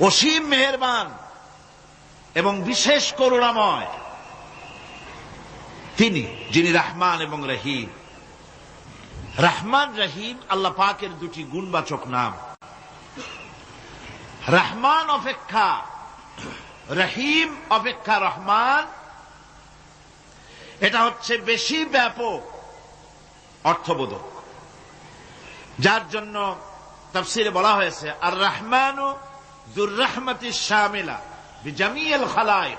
অসীম মেহেরবান এবং বিশেষ করুণাময় তিনি, যিনি রাহমান এবং রহিম। রাহমান, রহিম, আল্লাহ পাকের দুটি গুণবাচক নাম। রহমান অপেক্ষা, রহিম অপেক্ষা রহমান। এটা হচ্ছে বেশি ব্যাপক অর্থবোধক। যার জন্য তাফসিরে বলা হয়েছে আর রহমান দুর রহমতি শামিলা বিজামিয়াল খালায়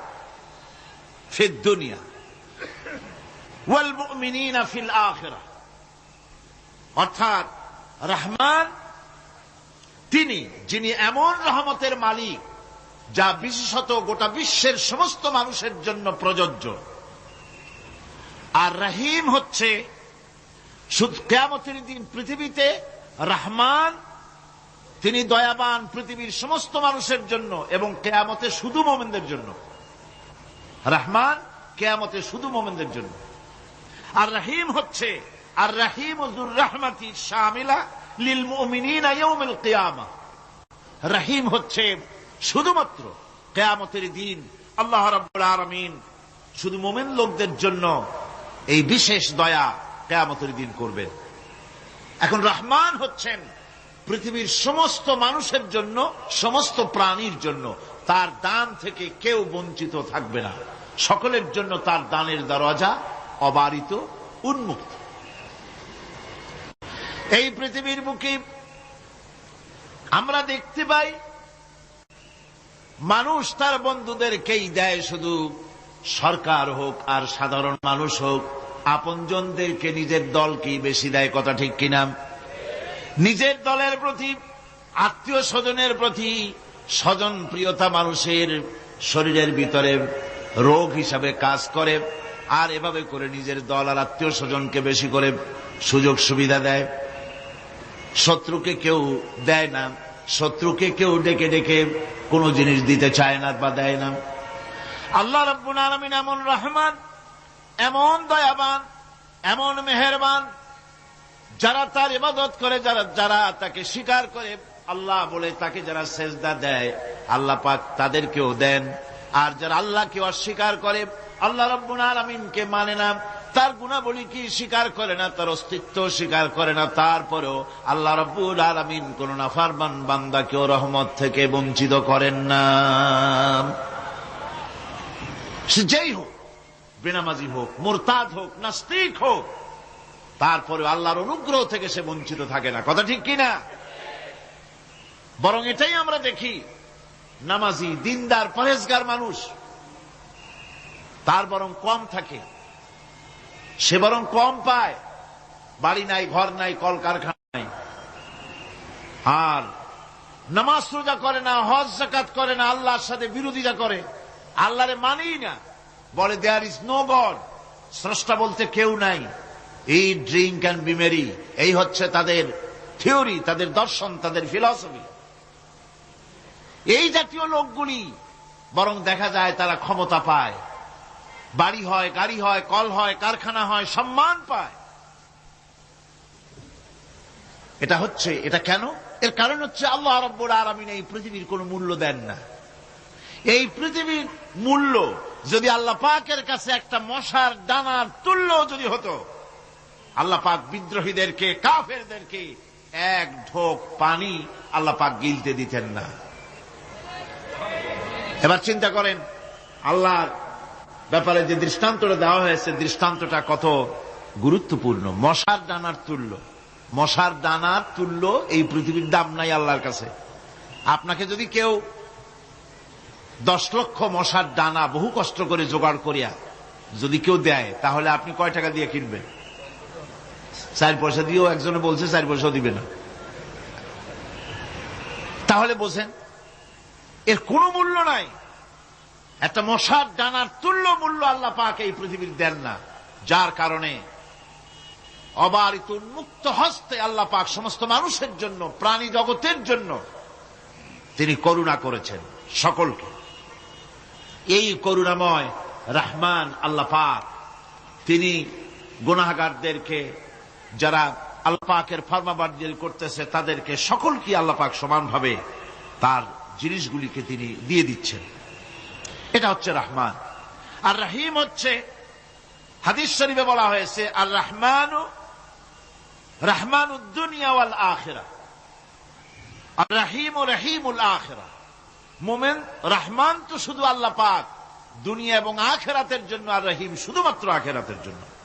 দুনিয়া। ওয়াল মুমিনিনা ফিল আখিরা। অর্থাৎ রহমান, তিনি, যিনি এমন রহমতের মালিক, যা বিশেষত গোটা বিশ্বের সমস্ত মানুষের জন্য প্রযোজ্য। আর রহিম হচ্ছে শুধু কেয়ামতের দিন পৃথিবীতে রহমান তিনি দয়াবান পৃথিবীর সমস্ত মানুষের জন্য এবং কেয়ামতে শুধু মোমেনদের জন্য। রহমান কেয়ামতে শুধু মোমেনদের জন্য। আর রাহিম হচ্ছে, আর রাহিম রহমাতি শামিলা লিল ইয়াউমিল কিয়ামা। রহিম হচ্ছে শুধুমাত্র কেয়ামতের দিন, আল্লাহ রাব্বুল আলামিন শুধু মোমেন লোকদের জন্য এই বিশেষ দয়া কেয়ামতের দিন করবেন। এখন রহমান হচ্ছেন পৃথিবীর সমস্ত মানুষের জন্য, সমস্ত প্রাণীর জন্য, তার দান থেকে কেউ বঞ্চিত থাকবে না। সকলের জন্য তার দানের দরজা অবারিত, উন্মুক্ত। এই পৃথিবীর বুকে আমরা দেখতে পাই, মানুষ তার বন্ধুদেরকেই দেয় শুধু সরকার হোক আর সাধারণ মানুষ হোক। আপনজনদেরকে নিজের দলকেই বেশি দেয়, কথা ঠিক কিনা? নিজের দলের প্রতি, আত্মীয় স্বজনের প্রতি, স্বজন প্রিয়তা মানুষের শরীরের ভিতরে রোগ হিসাবে কাজ করে, আর এভাবে করে নিজের দল আর আত্মীয় স্বজনকে বেশি করে সুযোগ সুবিধা দেয়। শত্রুকে কেউ দেয় না, শত্রুকে কেউ ডেকে ডেকে কোনো জিনিস দিতে চায় না বা দেয় না। আল্লাহ রব্বুল আলমিন এমন রহমান, এমন দয়াবান, এমন মেহেরবান যারা তার ইবাদত করে, যারা যারা তাকে স্বীকার করে, আল্লাহ বলে তাকে যারা সেজদা দেয়, আল্লাহ পাক তাদেরকেও দেন। আর যারা আল্লাহকে অস্বীকার করে, আল্লাহ রব্বুল আলমিনকে মানে না, তার গুণাবলী কি স্বীকার করে না, তার অস্তিত্ব স্বীকার করে না, তারপরেও আল্লাহ রব্বুল আলমিন কোন নাফারবান বান্দাকেও রহমত থেকে বঞ্চিত করেন না। যেই হোক, বেনামাজি হোক, মোরতাদ হোক, নাস্তিক হোক তারপরে আল্লাহর অনুগ্রহ থেকে সে বঞ্চিত থাকে না। কথা ঠিক কিনা? বরং এটাই আমরা দেখি, নামাজি, দিনদার, পরেজগার মানুষ, তার বরং কম থাকে। সে বরং কম পায়। বাড়ি নাই, ঘর নাই, কলকারখানা নাই। আর নামাজ রোজা করে না, হজ জাকাত করে না, আল্লাহর সাথে বিরোধিতা করে। আল্লাহরে মানেই না। বলে দেয়ার ইজ নো গড স্রষ্টা বলতে কেউ নাই। এই ড্রিঙ্ক অ্যান্ড বিমেরি এই হচ্ছে তাদের থিওরি তাদের দর্শন, তাদের ফিলসফি এই জাতীয় লোকগুলি, বরং দেখা যায় তারা ক্ষমতা পায়। বাড়ি হয়, গাড়ি হয়, কল হয়, কারখানা হয়, সম্মান পায়। এটা হচ্ছে, এটা কেন? এর কারণ হচ্ছে আল্লাহ রব্বুল আলমিন এই পৃথিবীর কোনো মূল্য দেন না। এই পৃথিবীর মূল্য যদি আল্লাহ পাকের কাছে একটা মশার ডানার তুল্য যদি হতো আল্লাহ পাক বিদ্রোহীদেরকে, কাফেরদেরকে এক ঢোক পানি আল্লাহ পাক গিলতে দিতেন না। এবার চিন্তা করেন, আল্লাহর ব্যাপারে যে দৃষ্টান্তটা দেওয়া হয়েছে, দৃষ্টান্তটা কত গুরুত্বপূর্ণ? মশার ডানার তুল্য। মশার ডানার তুল্য এই পৃথিবীর দাম নাই আল্লাহর কাছে। আপনাকে যদি কেউ দশ লক্ষ মশার ডানা বহু কষ্ট করে জোগাড় করিয়া যদি কেউ দেয়, তাহলে আপনি কয় টাকা দিয়ে কিনবেন? চার পয়সা দিয়েও একজনে বলছে চার পয়সাও দিবে না। তাহলে বোঝেন, এর কোনো মূল্য নাই। একটা মশার ডানার তুল্য মূল্য আল্লাহ পাক এই পৃথিবীর দেন না। যার কারণে অবারিত উন্মুক্ত হস্তে আল্লাহ পাক সমস্ত মানুষের জন্য, প্রাণী জগতের জন্য তিনি করুণা করেছেন সকলকে। এই করুণাময় রহমান আল্লাহ পাক তিনি গুনাগারদেরকে যারা আল্লাহ পাকের ফরমাবার্দিল করতেছে, তাদেরকে সকলকে আল্লাহ পাক সমানভাবে তার জিনিসগুলিকে তিনি দিয়ে দিচ্ছেন। এটা হচ্ছে রহমান। আর রাহিম হচ্ছে, হাদিস শরীফে বলা হয়েছে, আর রহমান রহমান উদ্দুনিয়া আখেরা। আর রাহিম ও রহিমুল আখেরা। মোমেন, রহমান তো শুধু আল্লাহ পাক, দুনিয়া এবং আখেরাতের জন্য, আর রহিম শুধুমাত্র আখেরাতের জন্য।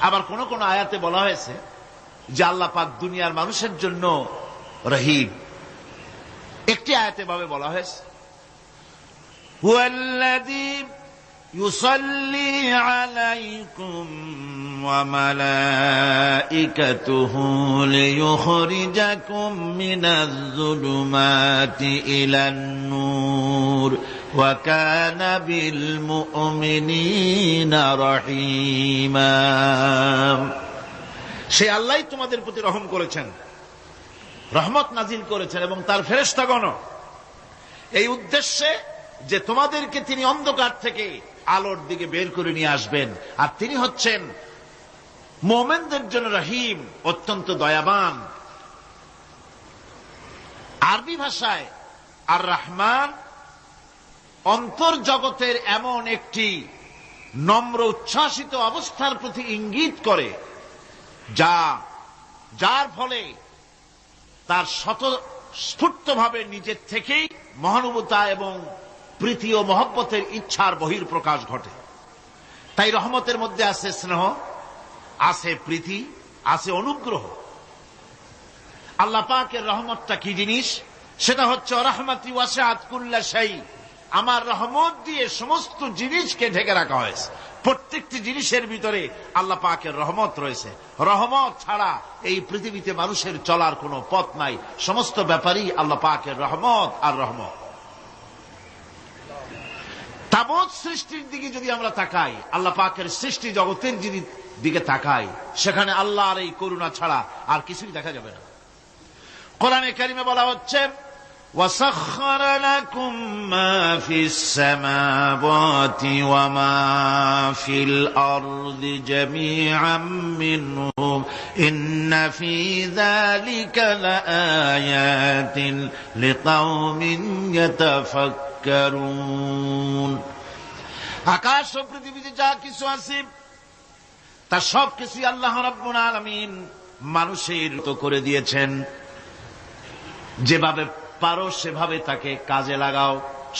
আবার কোন কোন আয়াতে বলা হয়েছে যে আল্লাহ পাক দুনিয়ার মানুষের জন্য রহিম। একটি আয়াতে ভাবে বলা হয়েছে। يصلي عليكم وملائكته ليخرجكم من الظلمات إلى النور وكان بالمؤمنين رحيما সে আল্লাহ তোমাদের প্রতি রহম করেছেন রহমত নাজিল করেছেন এবং তার ফেরেস্তাগণ এই উদ্দেশ্যে যে তোমাদেরকে তিনি অন্ধকার থেকে আলোর দিকে বের করে নিয়ে আসবেন। আর তিনি হচ্ছেন মোমেনদের জন্য রহিম, অত্যন্ত দয়াবান। আরবি ভাষায় আর রহমান অন্তর্জগতের এমন একটি নম্র উচ্ছ্বাসিত অবস্থার প্রতি ইঙ্গিত করে, যা, যার ফলে তার শত স্ফূর্তভাবে নিজের থেকেই মহানুভূতা এবং প্রীতি ও মহব্বতের ইচ্ছার বহির প্রকাশ ঘটে। তাই রহমতের মধ্যে আছে স্নেহ, আছে প্রীতি, আছে অনুগ্রহ। আল্লাহ পাকের রহমতটা কি জিনিস? সেটা হচ্ছে রহমতি ওয়াসে আতকুল্লা সাই আমার রহমত দিয়ে সমস্ত জিনিসকে ঢেকে রাখা হয়েছে। প্রত্যেকটি জিনিসের ভিতরে আল্লাহ পাকের রহমত রয়েছে। রহমত ছাড়া এই পৃথিবীতে মানুষের চলার কোনো পথ নাই। সমস্ত ব্যাপারই আল্লাহ পাকের রহমত আর রহমত। তাবৎ সৃষ্টির দিকে যদি আমরা তাকাই, আল্লাহ পাকের সৃষ্টি জগতের যদি দিকে তাকাই, সেখানে আল্লাহর এই করুণা ছাড়া আর কিছুই দেখা যাবে না। কোরআনে কারিমে বলা হচ্ছে وسخر لكم ما في السماوات وما في الأرض جميعا منه إن في ذلك لآيات لقوم يتفكرون আকাশ ও পৃথিবীতে যা কিছু আছে তা সব কিছুই আল্লাহ রাব্বুল আলামিন মানুষের তো করে দিয়েছেন যেভাবে পারো সেভাবে তাকে কাজে লাগাও।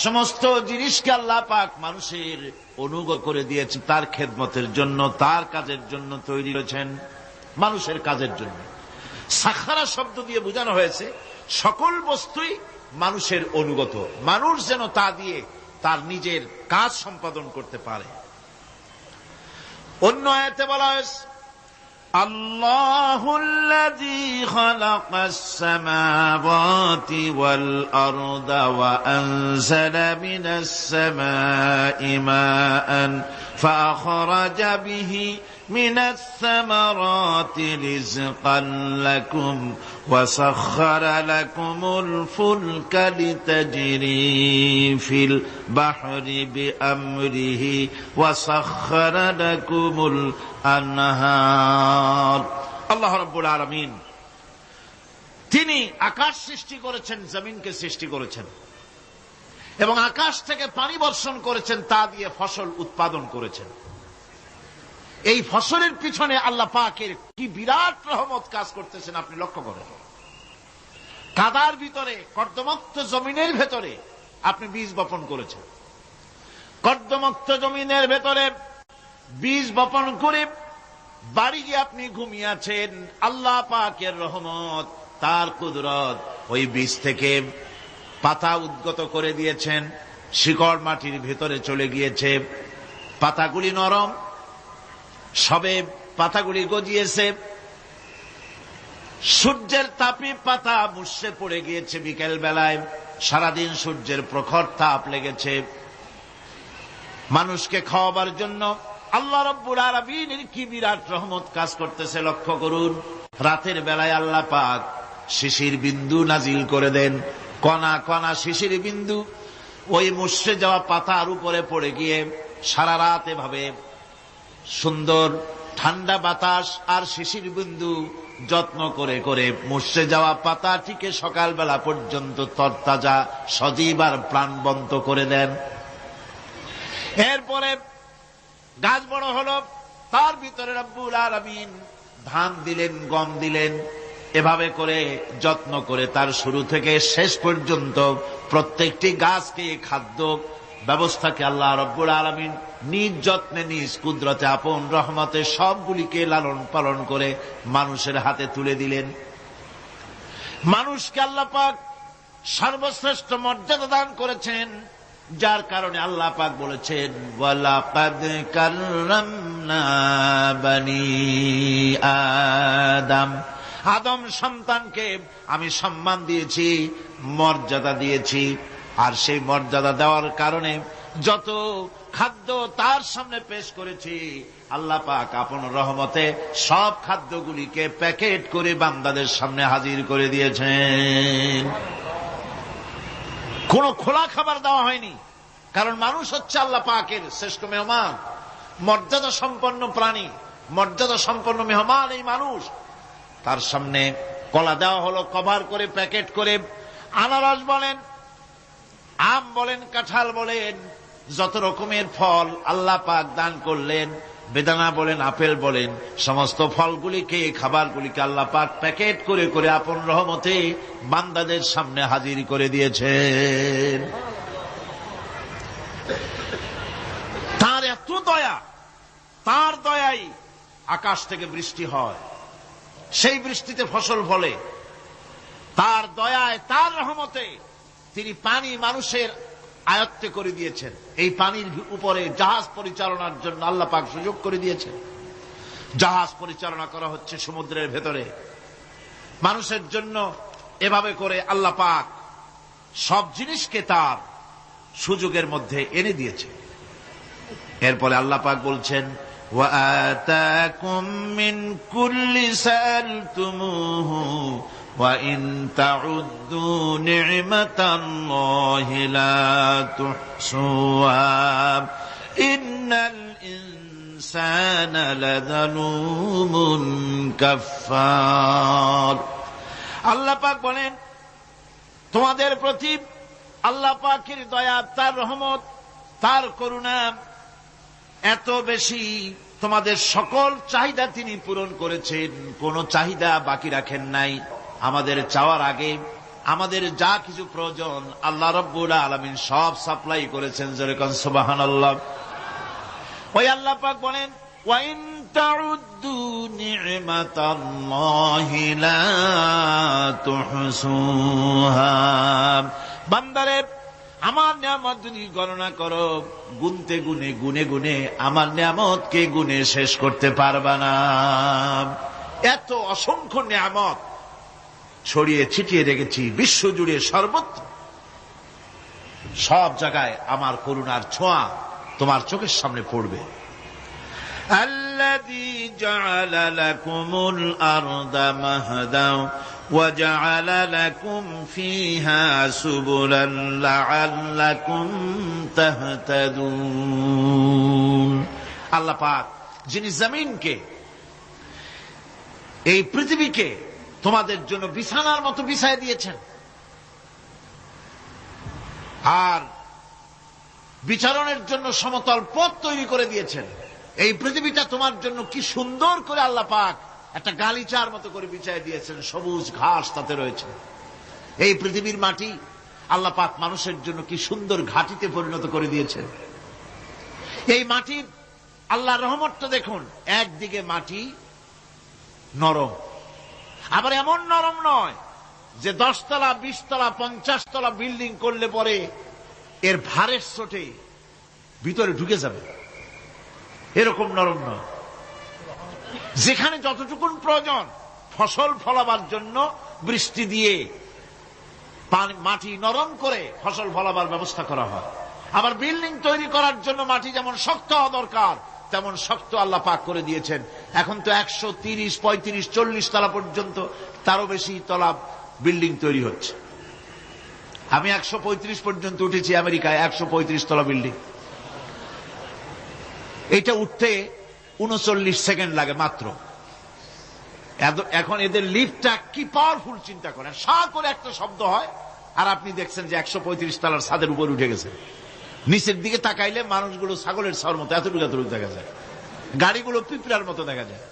সমস্ত জিনিসকে আল্লাহ পাক মানুষের অনুগত করে দিয়েছে, তার খেদমতের জন্য, তার কাজের জন্য তৈরি হয়েছেন মানুষের কাজের জন্য। সাখারা শব্দ দিয়ে বোঝানো হয়েছে, সকল বস্তুই মানুষের অনুগত। মানুষ যেন তা দিয়ে তার নিজের কাজ সম্পাদন করতে পারে। অন্য আয়াতে বলা হয়েছে الله الذي خلق السماوات والأرض وأنزل من السماء ماء فأخرج به من الثمرات رزقا لكم وسخر لكم الفلك لتجري في البحر بأمره وسخر لكم الأنهار الله رب العالمين তিনি আকাশ সৃষ্টি করেছেন জমিনকে সৃষ্টি করেছেন এবং আকাশ থেকে পানি বর্ষণ করেছেন তা দিয়ে ফসল উৎপাদন করেছেন এই ফসলের পিছনে আল্লাহ পাকের কি বিরাট রহমত কাজ করতেছেন আপনি লক্ষ্য করেন কাদার ভিতরে কর্দমক্ত জমিনের ভেতরে আপনি বীজ বপন করেছেন কর্দমক্ত জমিনের ভেতরে বীজ বপন করে বাড়ি গিয়ে আপনি ঘুমিয়ে আছেন, আল্লাহ পাকের রহমত, তার কুদরত। ওই বীজ থেকে পাতা উদ্গত করে দিয়েছেন, শিকড় মাটির ভেতরে চলে গিয়েছে, পাতাগুলি নরম, সবে পাতাগুলি গজিয়েছে, সূর্যের তাপে পাতা মুসে পড়ে গিয়েছে বিকেল বেলায় সারাদিন সূর্যের প্রখর তাপ লেগেছে। মানুষকে খাওয়াবার জন্য আল্লাহ রব্বুল আরবিনের কি বিরাট রহমত কাজ করতেছে, লক্ষ্য করুন। রাতের বেলায় আল্লাহ পাক শিশির বিন্দু নাজিল করে দেন। কণা কণা শিশির বিন্দু। ওই মুসে যাওয়া পাতার উপরে পড়ে গিয়ে সারা রাত এভাবে সুন্দর ঠান্ডা বাতাস আর শিশির বিন্দু যত্ন করে করে মুসে যাওয়া পাতাটিকে সকালবেলা পর্যন্ত তরতাজা, সজীব আর প্রাণবন্ত করে দেন। এরপরে গাছ বড় হলো, তার ভিতরে রব্বুল আলমিন ধান দিলেন, গম দিলেন। এভাবে করে যত্ন করে তার শুরু থেকে শেষ পর্যন্ত প্রত্যেকটি গাছকে খাদ্য ব্যবস্থাকে আল্লাহ রব্বুল আলমিন নিজ যত্নে, নিজ কুদরতে, আপন রহমতে সবগুলিকে লালন পালন করে মানুষের হাতে তুলে দিলেন। মানুষকে আল্লাহ পাক সর্বশ্রেষ্ঠ মর্যাদা দান করেছেন। যার কারণে আল্লাহ পাক বলেছেন বানি আদম। আদম সন্তানকে আমি সম্মান দিয়েছি, মর্যাদা দিয়েছি। আর সেই মর্যাদা দেওয়ার কারণে যত খাদ্য তার সামনে পেশ করেছি, আল্লাহ পাক আপন রহমতে সব খাদ্যগুলিকে প্যাকেট করে বান্দাদের সামনে হাজির করে দিয়েছেন। কোন খোলা খাবার দেওয়া হয়নি। কারণ মানুষ হচ্ছে আল্লাহ পাকের শ্রেষ্ঠ মেহমান, মর্যাদা সম্পন্ন প্রাণী, মর্যাদা সম্পন্ন মেহমান এই মানুষ। তার সামনে কলা দেওয়া হলো, কভার করে, প্যাকেট করে, আনারস বলেন, আম বলেন, কাঁঠাল বলেন, যত রকমের ফল আল্লাহ পাক দান করলেন বেদানা বলেন, আপেল বলেন, সমস্ত ফলগুলিকে, খাবারগুলিকে আল্লাহ পাক প্যাকেট করে করে আপন রহমতে বান্দাদের সামনে হাজির করে দিয়েছেন। তার এত দয়া, তার দয়াই আকাশ থেকে বৃষ্টি হয়। সেই বৃষ্টিতে ফসল ফলে। তার দয়ায়, তার রহমতে তিনি পানি মানুষের আয়ত্তে করে দিয়েছেন এই পানির উপরে জাহাজ পরিচালনার জন্য আল্লাহ পাক সুযোগ করে দিয়েছেন জাহাজ পরিচালনা করা হচ্ছে সমুদ্রের ভেতরে মানুষের জন্য এভাবে করে আল্লাহ পাক সব জিনিসকে তার সুযোগের মধ্যে এনে দিয়েছে এরপরে আল্লাহ পাক বলছেন وآتاكم من كل سألتموه وإن تعدوا نعمة الله لا تحصوها إن الإنسان لظلوم كفار আল্লাহ পাক বলেন তোমাদের প্রতি আল্লাহ পাকের দয়া তার রহমত তার করুণা এত বেশি তোমাদের সকল চাহিদা তিনি পূরণ করেছেন কোন চাহিদা বাকি রাখেন নাই আমাদের চাওয়ার আগে আমাদের যা কিছু প্রয়োজন আল্লাহ রব্বুল আলমিন সব সাপ্লাই করেছেন যেরকম সুবাহান আল্লাহ ওই আল্লাহ পাক বলেন, ওয়াইন আমার নিয়ামত যদি গণনা করো, গুনতে গুনে গুনে গুনে আমার নিয়ামতকে গুনে শেষ করতে পারবা না। এত অসংখ্য নিয়ামত ছড়িয়ে ছিটিয়ে রেখেছি বিশ্ব জুড়ে সর্বত্র সব জায়গায় আমার করুণার ছোঁয়া তোমার চোখের সামনে পড়বে الذي جعل لكم الأرض مهدا وجعل لكم فيها سبلا لعلكم تهتدون আল্লাহ পাক যিনি জমিনকে এই পৃথিবীকে তোমাদের জন্য বিছানার মতো বিছায় দিয়েছেন। আর বিচারণের জন্য সমতল পথ তৈরি করে দিয়েছেন। এই পৃথিবীটা তোমার জন্য কি সুন্দর করে আল্লাহ পাক একটা গালিচার মতো করে বিছায় দিয়েছেন, সবুজ ঘাস তাতে রয়েছে। এই পৃথিবীর মাটি আল্লাহ পাক মানুষের জন্য কি সুন্দর ঘাটিতে পরিণত করে দিয়েছেন। এই মাটির আল্লাহ রহমতটা দেখুন, একদিকে মাটি নরম আবার এমন নরম নয় যে দশতলা, বিশতলা পঞ্চাশ তলা বিল্ডিং করলে পরে এর ভারের চোটে ভিতরে ঢুকে যাবে। এরকম নরম নয়। যেখানে যতটুকুন প্রয়োজন ফসল ফলাবার জন্য বৃষ্টি দিয়ে মাটি নরম করে ফসল ফলাবার ব্যবস্থা করা হয়। আবার বিল্ডিং তৈরি করার জন্য মাটি যেমন শক্ত হওয়া দরকার তেমন শক্ত আল্লাহ পাক করে দিয়েছেন। এখন তো একশো তিরিশ, পঁয়ত্রিশ, চল্লিশ তলা পর্যন্ত তারও বেশি তলা বিল্ডিং তৈরি হচ্ছে। আমি একশো পঁয়ত্রিশ পর্যন্ত উঠেছি আমেরিকায়, একশো পঁয়ত্রিশ তলা বিল্ডিং এটা উঠতে উনচল্লিশ সেকেন্ড লাগে মাত্র। এখন এদের লিফটটা কি পাওয়ারফুল চিন্তা করেন। সা করে একটা শব্দ হয়, আর আপনি দেখছেন যে একশো পঁয়ত্রিশ তলার ছাদের উপর উঠে গেছে। নিচের দিকে তাকাইলে মানুষগুলো ছাগলের ছাওয়ার মতো এতটুকু এতটুকু দেখা যায়। গাড়িগুলো পিঁপড়ার মতো দেখা যায়।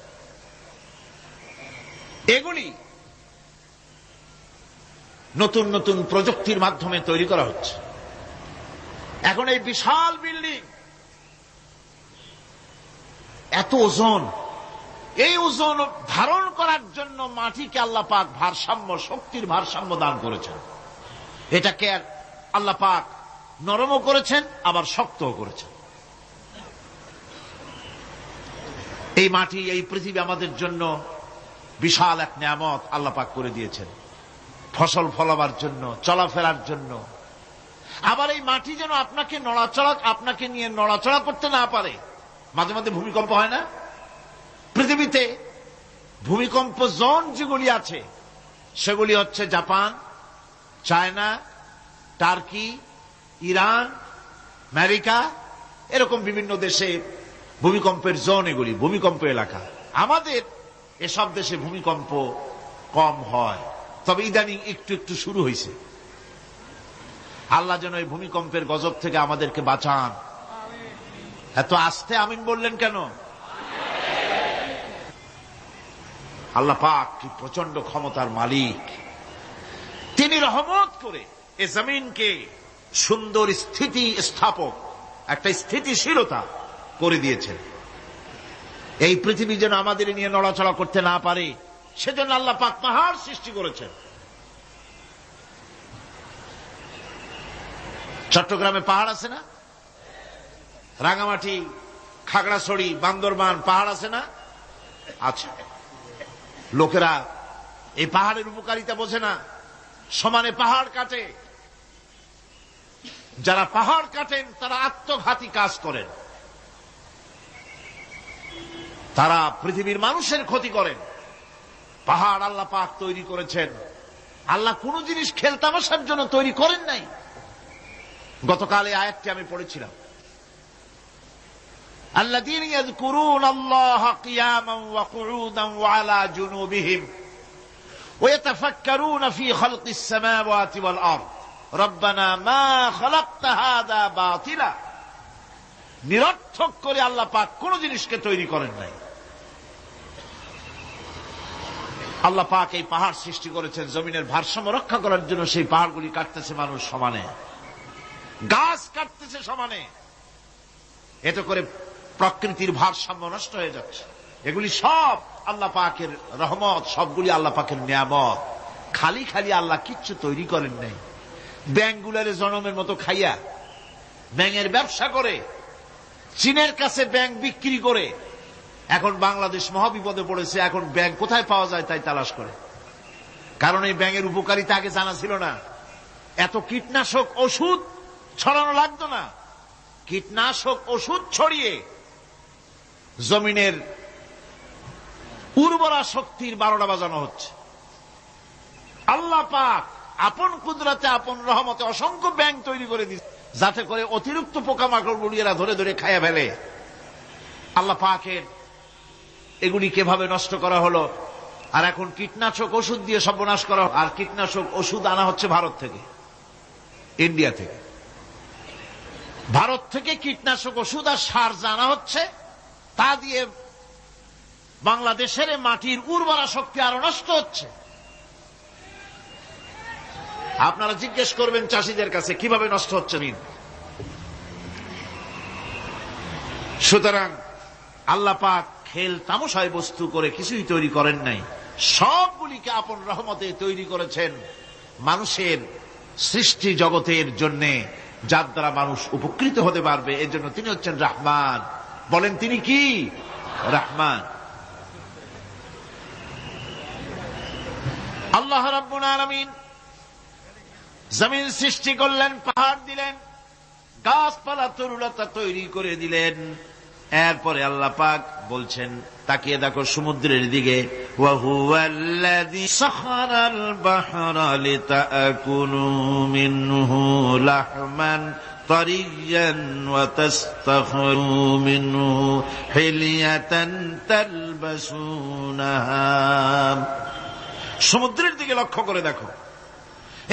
এগুলি নতুন নতুন প্রযুক্তির মাধ্যমে তৈরি করা হচ্ছে। এখন এই বিশাল বিল্ডিং, এত ওজন, এই ওজন ধারণ করার জন্য মাটিকে আল্লাহ পাক ভারসাম্য, শক্তির ভারসাম্য দান করেছেন। এটাকে আল্লাহ পাক নরমও করেছেন, আবার শক্তও করেছেন। এই মাটি, এই পৃথিবী আমাদের জন্য বিশাল এক নিয়ামত আল্লাহ পাক করে দিয়েছেন। ফসল ফলাবার জন্য, চলাফেরার জন্য। আবার এই মাটি যেন আপনাকে নড়াচড়া, আপনাকে নিয়ে নড়াচড়া করতে না পারে। মাঝে মাঝে ভূমিকম্প হয় না? পৃথিবীতে ভূমিকম্প জোন যেগুলি আছে, সেগুলি হচ্ছে Japan, China, Turkey Iran, America, এরকম বিভিন্ন দেশে ভূমিকম্পের জোন এগুলি, ভূমিকম্প এলাকা। আমাদের এসব দেশে ভূমিকম্প কম হয়। তবে ইদানিং একটু একটু শুরু হয়েছে। আল্লাহ যেন এই ভূমিকম্পের গজব থেকে আমাদেরকে বাঁচান। এত আস্তে আমিন বললেন কেন? আল্লাহ পাক কি প্রচণ্ড ক্ষমতার মালিক। তিনি রহমত করে এ জমিনকে সুন্দর স্থিতি স্থাপক। একটা স্থিতিশীলতা করে দিয়েছেন। এই পৃথিবী যেন আমাদের নিয়ে নড়াচড়া করতে না পারে, সেজন্য আল্লাহ পাক পাহাড় সৃষ্টি করেছেন। চট্টগ্রামে পাহাড় আছে না? রাঙামাটি, খাগড়াছড়ি, বান্দরবান পাহাড় আছে না? আচ্ছা লোকেরা এই পাহাড়ের উপকারিতা বোঝে না। সমানে পাহাড় কাটে। যারা পাহাড় কাটেন তারা আত্মঘাতী কাজ করেন তারা পৃথিবীর মানুষের ক্ষতি করেন পাহাড় আল্লাহ পাক তৈরি করেছেন আল্লাহ কোন জিনিস খেলতামশার জন্য তৈরি করেন নাই গতকাল এই আয়াতটি আমি পড়েছিলাম الذين يذكرون الله قياما وقعودا وعلى جنوبهم ويتفكرون في خلق السماوات والارض রব্বানা মা খলাক্তাহাদা বাতিলা। নিরর্থক করে আল্লাহ পাক কোন জিনিসকে তৈরি করেন নাই। আল্লাহ পাক এই পাহাড় সৃষ্টি করেছেন, জমিনের ভারসাম্য রক্ষা করার জন্য সেই পাহাড়গুলি কাটতেছে মানুষ সমানে। গাছ কাটতেছে সমানে। এতে করে প্রকৃতির ভারসাম্য নষ্ট হয়ে যাচ্ছে। এগুলি সব আল্লাহ পাকের রহমত, সবগুলি আল্লাহ পাকের নিয়ামত। খালি খালি আল্লাহ কিচ্ছু তৈরি করেন নাই। ব্যাংকগুলারে জনমের মতো খাইয়া ব্যাঙের ব্যবসা করে, চীনের কাছে ব্যাংক বিক্রি করে, এখন বাংলাদেশ মহাবিপদে পড়েছে, এখন ব্যাংক কোথায় পাওয়া যায় তাই তালাশ করে। কারণ এই ব্যাঙের উপকারিতা আগে জানা ছিল না। এত কীটনাশক ওষুধ ছড়ানো লাগতো না। কীটনাশক ওষুধ ছড়িয়ে জমিনের উর্বরা শক্তির বারোটা বাজানো হচ্ছে। আল্লাহ পাক আপন কুদরাতে, আপন রহমতে অসংখ্য ব্যাংক তৈরি করে দিচ্ছে যাতে করে অতিরিক্ত পোকামাকড় গুলিয়েরা ধরে ধরে খাইয়া ফেলে। আল্লাহ পাকের এগুলি কীভাবে নষ্ট করা হলো, আর এখন কীটনাশক ওষুধ দিয়ে সর্বনাশ করা আর কীটনাশক ওষুধ আনা হচ্ছে ভারত থেকে, ইন্ডিয়া থেকে। ভারত থেকে কীটনাশক ওষুধ আর সার জানা হচ্ছে, তা দিয়ে বাংলাদেশের মাটির উর্বরা শক্তি আরও নষ্ট হচ্ছে। আপনারা জিজ্ঞেস করবেন চাষিদের কাছে, কীভাবে নষ্ট হচ্ছে নিন সুতরাং আল্লাহ পাক খেল তামসায় বস্তু করে কিছুই তৈরি করেন নাই। সবগুলিকে আপন রহমতে তৈরি করেছেন মানুষের সৃষ্টি জগতের জন্যে, যার দ্বারা মানুষ উপকৃত হতে পারবে। এর জন্য তিনি হচ্ছেন রাহমান। বলেন তিনি কি? রাহমান। আল্লাহ রাব্বুল আলামিন জমিন সৃষ্টি করলেন, পাহাড় দিলেন, গাছপালা তরুলতা তৈরি করে দিলেন। এরপরে আল্লাহ পাক বলছেন, তাকিয়ে দেখো সমুদ্রের দিকে সমুদ্রের দিকে লক্ষ্য করে দেখো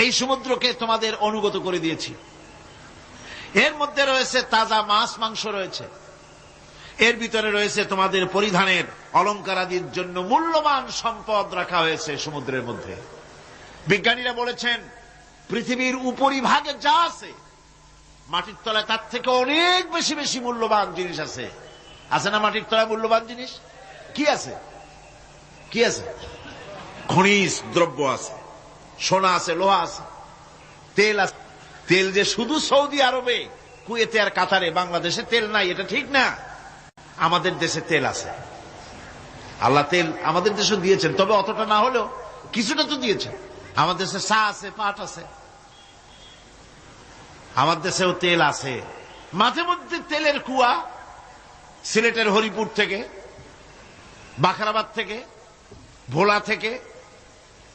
এই সমুদ্রকে তোমাদের অনুগত করে দিয়েছি। এর মধ্যে রয়েছে তাজা মাছ, মাংস রয়েছে। এর ভিতরে রয়েছে তোমাদের পরিধানের অলঙ্কার আদির জন্য মূল্যবান সম্পদ রাখা হয়েছে সমুদ্রের মধ্যে। বিজ্ঞানীরা বলেছেন, পৃথিবীর উপরিভাগে যা আছে, মাটির তলায় তার থেকে অনেক বেশি বেশি মূল্যবান জিনিস আছে। আছে না মাটির তলায় মূল্যবান জিনিস? কি আছে? কি আছে? খনিজ দ্রব্য আছে। সোনা আছে, লোহা আছে। তেল আছে। তেল যে শুধু সৌদি আরবে, কুয়েতে আর কাতারে, বাংলাদেশে তেল নাই, এটা ঠিক না। আমাদের দেশে তেল আছে। আল্লাহ তেল আমাদের দেশে দিয়েছেন, তবে অতটা না হলেও কিছুটা তো দিয়েছেন। আমাদের দেশে চা আছে, পাট আছে। আমার দেশেও তেল আছে। মাঝে মধ্যে তেলের কুয়া, সিলেটের হরিপুর থেকে, বাখরাবাদ থেকে, ভোলা থেকে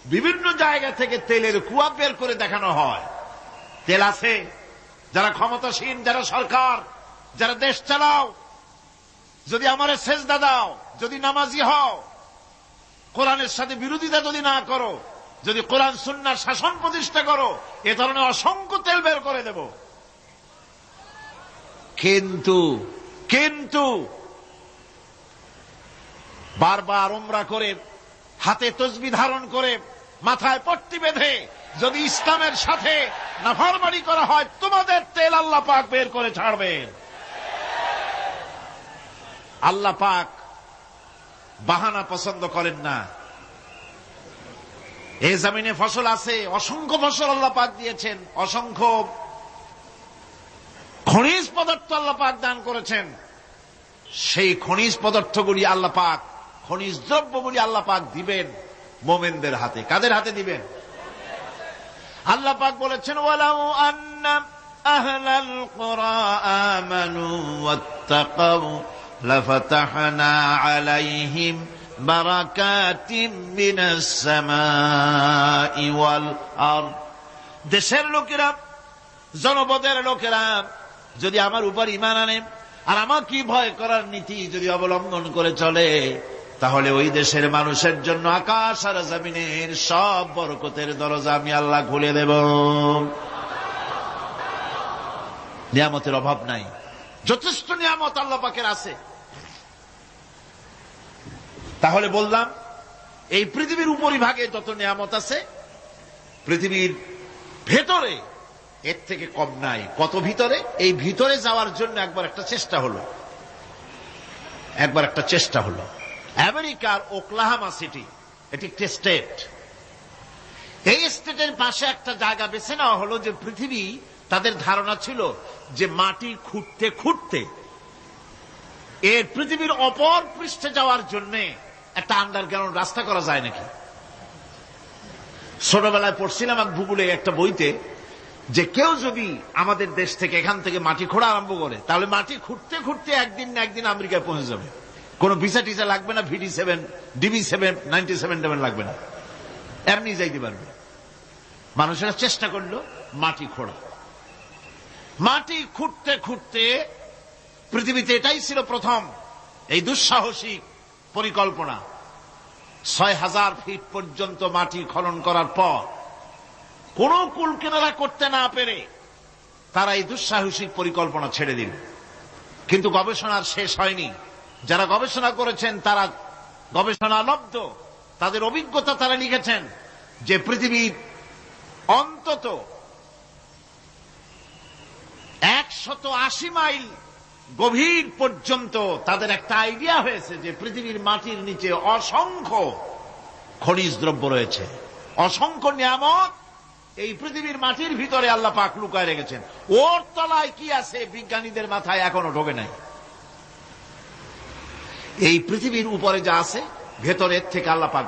বিভিন্ন জায়গা থেকে তেলের কুয়া বের করে দেখানো হয়। তেল আছে, যারা ক্ষমতাসীন, যারা সরকার, যারা দেশ চালাও, যদি আমার সেজদা দাও, যদি নামাজি হও, কোরআনের সাথে বিরোধিতা যদি না করো, যদি কোরআন সুন্নার শাসন প্রতিষ্ঠা করো, এ ধরনের অসংখ্য তেল বের করে দেব। কিন্তু কিন্তু, বারবার ওমরা করে, হাতে তসবি ধারণ করে মাথায় পট্টি বেঁধে যদি ইসলামের সাথে নাফরমানি করা হয়, তোমাদের তেল আল্লাহ পাক বের করে ছাড়বেন। আল্লাহ পাক বাহানা পছন্দ করেন না। এই জমিনে ফসল আছে, অসংখ্য ফসল আল্লাহ পাক দিয়েছেন, অসংখ্য খনিজ পদার্থ আল্লাহ পাক দান করেছেন। সেই খনিজ পদার্থগুলি আল্লাহ পাক, খনিজ দ্রব্যগুলি আল্লাহ পাক দিবেন। মোমেনদের হাতে। কাদের হাতে দিবেন? আল্লাহ পাক বলেছেন, ওয়ালাউ আন্না আহলাল আমানু ওয়াত্তাকাউ লাফাতাহনা আলাইহিম বারাকাতিম মিনাস সামাই ওয়াল আরদ। দেশের লোকেরা, জনপদের লোকেরা, যদি আমার উপর ইমান আনে, আর আমার কি ভয় করার নীতি যদি অবলম্বন করে চলে তাহলে ওই দেশের মানুষের জন্য আকাশ আর জমিনের সব বরকতের দরজা আমি আল্লাহ খুলে দেব। নিয়ামতের অভাব নাই। যথেষ্ট নিয়ামত আল্লাহ পাকের আছে। তাহলে বললাম, এই পৃথিবীর উপরিভাগে যত নিয়ামত আছে, পৃথিবীর ভেতরে এর থেকে কম নাই। কত ভিতরে? এই ভিতরে যাওয়ার জন্য একবার একটা চেষ্টা হলো। একবার একটা চেষ্টা হলো। আমেরিকার ওকলাহামা সিটি, এটি একটি স্টেট। এই স্টেটের পাশে একটা জায়গা বেছে নেওয়া হলো যে পৃথিবী তাদের ধারণা ছিল যে মাটি খুঁড়তে খুঁড়তে এর পৃথিবীর অপর পৃষ্ঠে যাওয়ার জন্য একটা আন্ডারগ্রাউন্ড রাস্তা করা যায় নাকি? ছোটবেলায় পড়ছিলাম এক ভূগোলে একটা বইতে যে কেউ যদি আমাদের দেশ থেকে এখান থেকে মাটি খোঁড়া আরম্ভ করে, তাহলে মাটি খুঁড়তে খুঁড়তে একদিন না একদিন আমেরিকায় পৌঁছে যাবে। কোন ভিসা টিসা লাগবে না, ভিডি সেভেন, ডিবি সেভেন, নাইনটি সেভেন টেভেন লাগবে না। এমনি যাইতে পারবে। মানুষেরা চেষ্টা করল মাটি খোঁড়া। মাটি খুঁড়তে খুঁড়তে পৃথিবীতে এটাই ছিল প্রথম, এই দুঃসাহসিক পরিকল্পনা। ছয় হাজার ফিট পর্যন্ত মাটি খনন করার পর, কোন কুল কেনারা করতে না পেরে তারা এই দুঃসাহসিক পরিকল্পনা ছেড়ে দিল। কিন্তু গবেষণার শেষ হয়নি। যারা গবেষণা করেছেন, তারা গবেষণা লব্ধ তাদের অভিজ্ঞতা তারা লিখেছেন যে পৃথিবীর অন্তত একশত আশি মাইল গভীর পর্যন্ত তাদের একটা আইডিয়া হয়েছে যে পৃথিবীর মাটির নিচে অসংখ্য খনিজ দ্রব্য রয়েছে। অসংখ্য নিয়ামত এই পৃথিবীর মাটির ভিতরে আল্লাহ পাক লুকায় রেখেছেন। ওর তলায় কি আছে বিজ্ঞানীদের মাথায় এখনও ঢোকে নাই। এই পৃথিবীর উপরে যা আছে ভেতরের থেকে আল্লাহ পাক